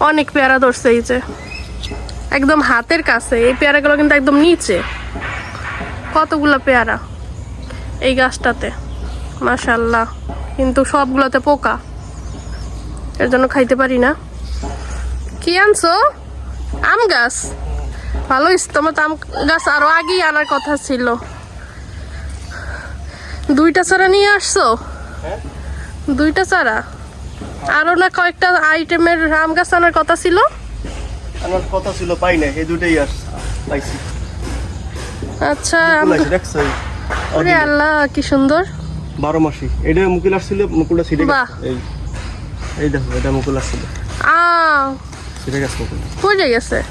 অনেক পেয়ারা ধরছে এই যে। একদম হাতের কাছে এই পেয়ারাগুলো কিন্তু একদম নিচে। কতগুলো পেয়ারা এই গাছটাতে? মাশাল্লাহ কিন্তু সবগুলোতে পোকা। এর জন্য খাইতে পারি না। কি আনছো? আম গাছ। ভালো তোমার তো আম গাছ আরও আগেই আনার কথা ছিল। দুইটা চারা নিয়ে আসছো? হ্যাঁ। দুইটা চারা? আরও না কয়েকটা আইটেমের আম গাছ আনার কথা ছিল? আমার কথা ছিল পাই না এই দুটোই আস পাইছি। আচ্ছা মুকুল আম- দেখছ ওরে আল্লাহ কি সুন্দর। বারো মাসি। এটা মুকুল আসছিল মুকুলটা বাহ। গেছে। এই এই দেখো এটা মুকুল আসছিল। আ ছিটে গেছে মুকুল। পড়ে গেছে?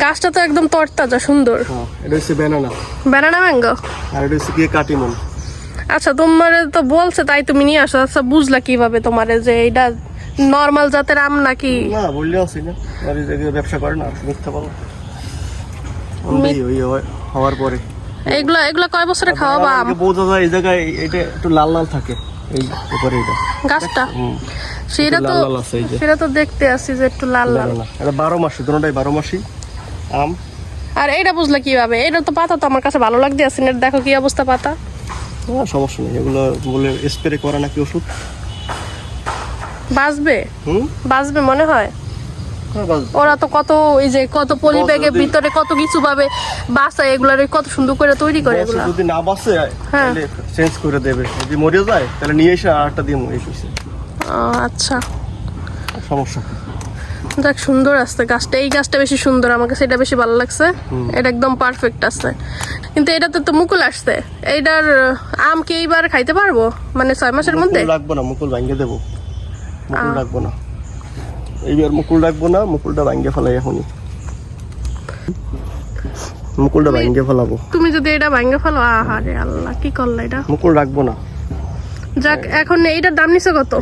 গাছটা তো একদম তরতাজা সুন্দর। হ্যাঁ এটা হচ্ছে ব্যানানা ব্যানানা ম্যাঙ্গো আর এটা হচ্ছে গিয়ে কাটিমন। আচ্ছা তোমার তো বলছে তাই তুমি নিয়ে আসো। আচ্ছা বুঝলা কীভাবে তোমার যে এটা নর্মাল জাতের আম নাকি? না বললে আছি না। আর এই ব্যবসা করে না মিথ্যা বলো। ওই ওই হওয়ার পরে। এগুলা এগুলা কয় বছরে খাওয়াবা আম? বোঝা যায় এই জায়গায় এটা একটু লাল লাল থাকে। এই উপরে এটা গাছটা? সেটা তো আছে সেটা তো দেখতে আসি যে একটু লাল লাল। এটা বারো মাসি দুটোটাই বারো মাসি। আম। আর এটা বুঝলা কীভাবে? এটা তো পাতা তো আমার কাছে ভালো লাগতে আসে না। দেখো কি অবস্থা পাতা। না সমস্যা নেই। এগুলো বলে স্প্রে করা নাকি ওষুধ? বাঁচবে? হুম? বাঁচবে মনে হয়? হ্যাঁ ওরা তো কত এই যে কত পলি ব্যাগের ভিতরে কত কিছু ভাবে বাসায় এগুলার কত সুন্দর করে তৈরি করে এগুলা। যদি না বাসে হ্যাঁ। তাহলে চেঞ্জ করে দেবে। যদি মরে যায় তাহলে নিয়ে এসে দিয়ে মরে আচ্ছা। সমস্যা? দেখ সুন্দর আসছে গাছটা। এই গাছটা বেশি সুন্দর আমাকে সেটা বেশি ভালো লাগছে। এটা একদম পারফেক্ট আছে। কিন্তু এটা তো মুকুল আসছে। এইটার আম কি এইবার খাইতে পারব? মানে ছয় মাসের মধ্যে? রাখব না মুকুল ভাঙ্গে দেবো। মুকুল রাখব না। এইবার মুকুল রাখব না মুকুলটা ভাঙ্গে ফেলাই এখনই। মুকুলটা ভাঙ্গে ফেলাবো। তুমি যদি এটা ভাঙ্গা ফেলো আহারে আল্লাহ কি করলা এটা? মুকুল রাখব না। যাক এখন এইটার দাম নিছে কত?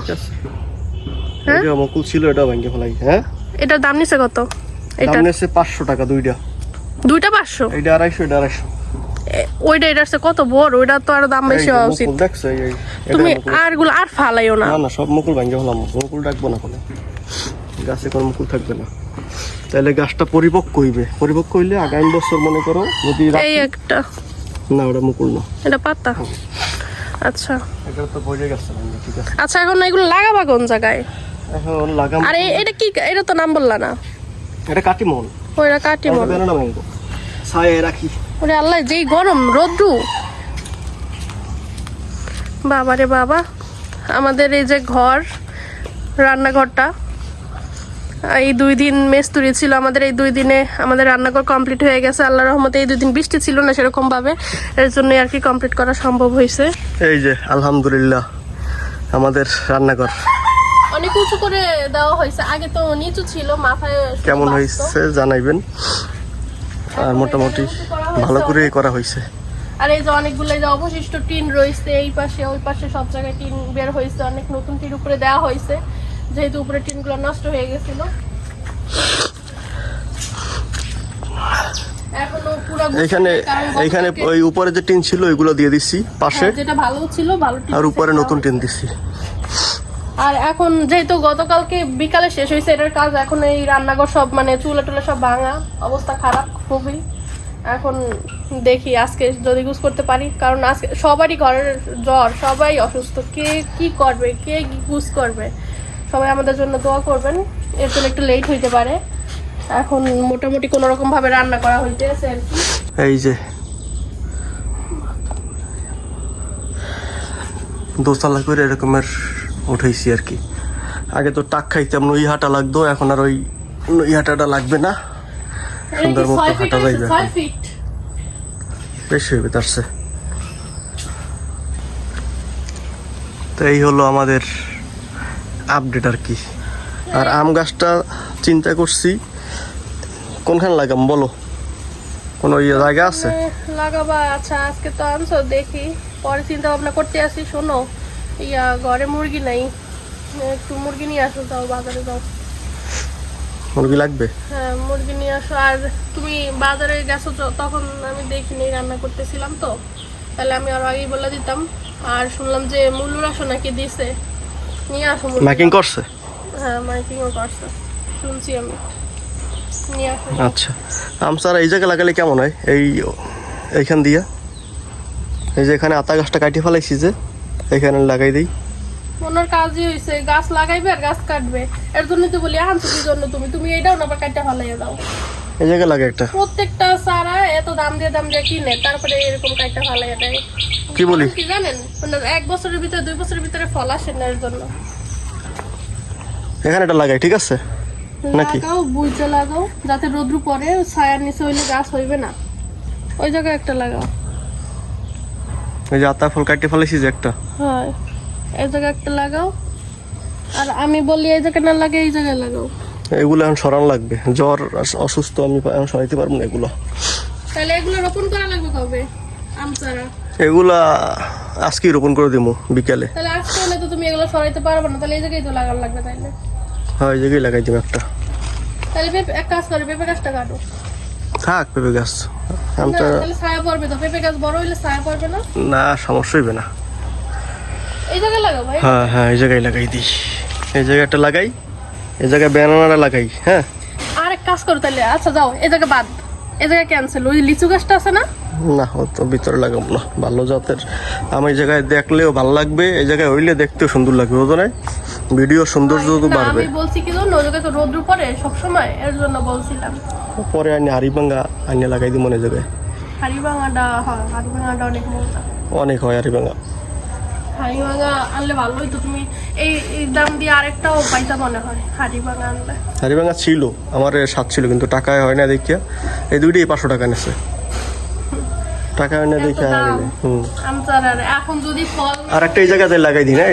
হ্যাঁ? মুকুল ছিল এটা ভাঙ্গে ফেলাই হ্যাঁ? এটার দাম নিছে কত? এটা দাম নিয়েছে পাঁচশো টাকা দুইটা। দুইটা পাঁচশো? এইটা আড়াইশো এটা আড়াইশো। এ- ওইটা এটার কত বড়? ওইটা তো আরও দাম বেশি হওয়া উচিত। তুমি আরগুলো আর ফালাইও না। না না সব মুকুল ভাঙ্গে ফেলাম। মুকুল রাখব না কোনো। গাছে কোনো মুকুল থাকবে না। তাহলে গাছটা পরিপক্ক হইবে। পরিপক্ক হইলে আগামী বছর মনে করো যদি এই একটা। না ওটা মুকুল না। এটা পাতা? আচ্ছা। এটা তো বইলে গেছে ঠিক আছে। আচ্ছা এখন এগুলো লাগাবা কোন জায়গায়? এখন লাগাম আর এটা কি এটা তো নাম বললা না। এটা কাটি মন ওইটা কাটি মনে বেরোনা ম্যাঙ্গো ছায়ে রাখি। ওরে আল্লাহ যেই গরম রোদ্রু বাবা রে বাবা আমাদের এই যে ঘর রান্নাঘরটা এই দুই দিন মেস্তুরি ছিল আমাদের এই দুই দিনে আমাদের রান্নাঘর কমপ্লিট হয়ে গেছে। আল্লাহ রহমতে এই দুই দিন বৃষ্টি ছিল না সেরকম ভাবে এর জন্য আর কি কমপ্লিট করা সম্ভব হয়েছে। এই যে আলহামদুলিল্লাহ আমাদের রান্নাঘর। অনেক উঁচু করে দেওয়া হয়েছে আগে তো নিচু ছিল মাথায় কেমন হয়েছে জানাইবেন। আর মোটামুটি ভালো করে করা হয়েছে। আর এই যে অনেকগুলো যে অবশিষ্ট টিন রয়েছে এই পাশে ওই পাশে সব জায়গায় টিন বের হয়েছে অনেক নতুন টিন উপরে দেওয়া হয়েছে। যেহেতু উপরে টিনগুলো নষ্ট হয়ে গেছিল। এখনও এখানে ওই উপরে যে টিন ছিল ওইগুলো দিয়ে দিচ্ছি পাশে। হ্যাঁ, যেটা ভালো ছিল ভালো আর উপরে নতুন টিন দিচ্ছি আর এখন যেহেতু গতকালকে বিকালে শেষ হয়েছে, এটার কাজ, এখন এই রান্নাঘর সব মানে চুলা টুলা সব ভাঙা, অবস্থা খারাপ খুবই। এখন দেখি আজকে যদি গুজ করতে পারি, কারণ আজকে সবারই ঘরের জ্বর, সবাই অসুস্থ। কে কি করবে, কে গুজ করবে? সবাই আমাদের জন্য দোয়া করবেন, এর জন্য একটু লেট হইতে পারে। এখন মোটামুটি কোনো রকম ভাবে রান্না করা হইতেছে আর কি। এই যে, দোতলা করে এরকমের উঠেছি আর কি। আগে তো টাক খাইতাম নই হাঁটা লাগতো এখন আর ওই নই হাঁটাটা লাগবে না। সুন্দর মতো হাঁটা? যাইবে। ছয় বেশি হইবে তার। তো এই হলো আমাদের আপডেট আর কি। আর আম গাছটা চিন্তা করছি কোনখানে লাগাম বলো? কোনো ইয়ে জায়গা আছে? লাগাবা আচ্ছা আজকে তো আনছো দেখি। পরে চিন্তা ভাবনা করতে আসি শোনো। ইয়া ঘরে মুরগি নাই। একটু মুরগি নিয়ে আসো যাও বাজারে যাও। মুরগি লাগবে? হ্যাঁ মুরগি নিয়ে আসো। আর তুমি বাজারে গেছো তখন আমি দেখিনি রান্না করতেছিলাম তো। তাহলে আমি আরও আগেই বলে দিতাম। আর শুনলাম যে মুল্লুর আসো নাকি দিছে। নিয়ে আসো। ম্যাকিং করছে? হ্যাঁ মাইকিংও করছে। শুনছি আমি। নিয়ে আসো। আচ্ছা। আমসার এই জায়গায় লাগালে কেমন হয়? এই এইখান দিয়া? এই যে এখানে আতা গাছটা কাটিয়ে ফেলাইছি যে। এখানে লাগাই দিই। ওনার কাজই হয়েছে গাছ লাগাইবে আর গাছ কাটবে। এর জন্য তো বলি আনছো জন্য তুমি তুমি এইটাও না ফালাইয়া দাও। এই জায়গায় লাগে একটা। প্রত্যেকটা সারা এত দাম দিয়ে দাম দিয়ে কিনে তারপরে এরকম ফালাইয়া দেয়। কি বলি? কি জানেন? মানে এক বছরের ভিতরে দুই বছরের ভিতরে ফল আসে না এর জন্য। এখানে এটা লাগাই ঠিক আছে? নাকি? লাগাও বুঝতে লাগাও যাতে রোদ্রু পরে ছায়ার নিচে হইলে গাছ হইবে না। ওই জায়গায় একটা লাগাও। এই যে আতা ফল কাটিয়ে ফেলাইছি যে একটা। হয়। এই জায়গায় একটা লাগাও। আর আমি বলি এই জায়গায় না লাগে এই জায়গায় লাগাও। এগুলো এখন সরান লাগবে। জ্বর অসুস্থ আমি এখন সরাইতে পারব না এগুলো। তাহলে এগুলো রোপণ করা লাগবে কবে? আমচারা এগুলা আজকেই রোপণ করে দিব বিকালে। তাহলে আজকে হলে তো তুমি এগুলো সরাইতে পারবে না তাহলে এই জায়গায় তো লাগানো লাগবে তাইলে। হ্যাঁ এই জায়গায় লাগাই দিব একটা। তাহলে পেঁপে এক কাজ করে পেঁপে গাছটা কাটো। থাক পেঁপে গাছ। আমটা ছায়া পড়বে তো। পেঁপে গাছ বড় হইলে ছায়া পড়বে না? না সমস্যা হইবে না। এই জায়গায় লাগাও ভাই। হ্যাঁ হ্যাঁ এই জায়গায় লাগাই দিই এই জায়গায় একটা লাগাই এই জায়গায় ব্যানানা লাগাই হ্যাঁ। আর এক কাজ করো তাহলে আচ্ছা যাও এই জায়গায় বাদ। এই জায়গায় ক্যান্সেল ওই লিচু গাছটা আছে না? না ও তো ভিতরে লাগাবো না ভালো জাতের। আমি এই জায়গায় দেখলেও ভালো লাগবে এই জায়গায় হইলে দেখতেও সুন্দর লাগবে বুঝো না ভিডিও সৌন্দর্য বাড়বে। আমি বলছি কি জানো ওই জায়গায় তো রোদ্রু পড়ে সবসময় এর জন্য বলছিলাম। পরে আনি হাড়িভাঙ্গা আনিয়ে লাগাই দিই মনে যাবে হয় অনেক মজা অনেক হয় হাড়িভাঙ্গা। আনলে ভালো হইতো তুমি এই দাম দিয়ে আরেকটাও পাইতা মনে হয় হাড়িভাঙা আনলে। হাড়িভাঙ্গা ছিল আমার স্বাদ ছিল কিন্তু টাকায় হয় না দেখিয়া। এই দুইটাই পাঁচশো টাকা নিছে টাকা হয়। আনিনি। হুম। এখন যদি ফল আর একটা এই জায়গাতে লাগাই দিই না।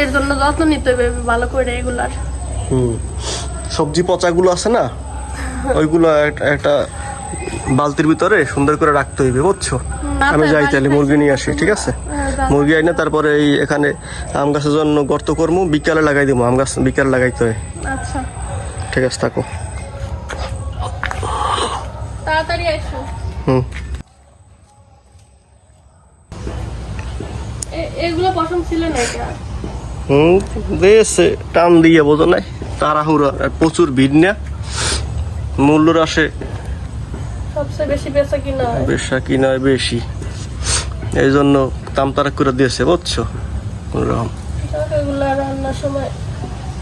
এর জন্য যত্ন নিতে হবে ভালো করে এগুলার। হুম। সবজি পচাগুলো আছে না ওইগুলো এক- একটা বালতির ভিতরে সুন্দর করে রাখতে হইবে বুঝছ? আমি যাই তাহলে মুরগি নিয়ে আসি ঠিক আছে? হ্যাঁ, মুরগি আইনে তারপরে এই এখানে আম গাছের জন্য গর্ত করব বিকালে লাগাই দিব আম গাছ বিকালে লাগাইতে হয়। আচ্ছা। ঠিক আছে থাকো। তাড়াতাড়ি আসো। হুম। এগুলো পছন্দ ছিল না এটা? হুম দিয়েছে টান দিয়ে বোঝো নাই। তাড়াহুড়ো আর প্রচুর ভিড় না? মূল্যর আসে সবচেয়ে বেশি বেচা কিনা হয়। বেশা। এই জন্য দাম তারা করে দিয়েছে বুঝছ? কোনোরকম। রান্নার সময়।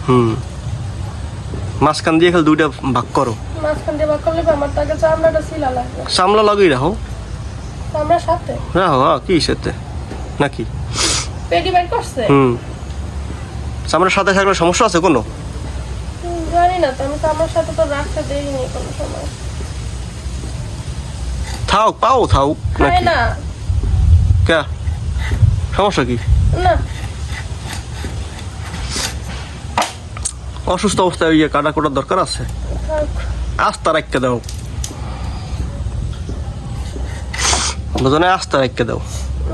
হুম। মাঝখান দিয়ে খালি দুইটা ভাগ করো। মাঝখান দিয়ে বাক করলে আমার তাকে চামড়াটা শিলা লাগবে। সামলা লাগিয়ে রাখো। চামড়ার সাথে? রাখো হ্যাঁ কি সেতে নাকি? বের করছে? হুম। সামনের সাথে থাকলে সমস্যা আছে কোনো? না তো আমি চামড়ার সাথে তো রাখতে দেইনি কোনো সময়। থাও পাও থাও নাকি? না। কে? সমস্যা কি? না। অসুস্থ অবস্থায় ইয়ে কাটা কোটার দরকার আছে। আস্তা রাখতে দাও। বুঝো না আস্তা রাখতে দাও।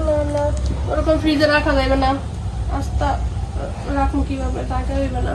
না না। ওরকম ফ্রিজে রাখা যাবে না। আস্তা রাখুন কীভাবে টাকা হইবে না।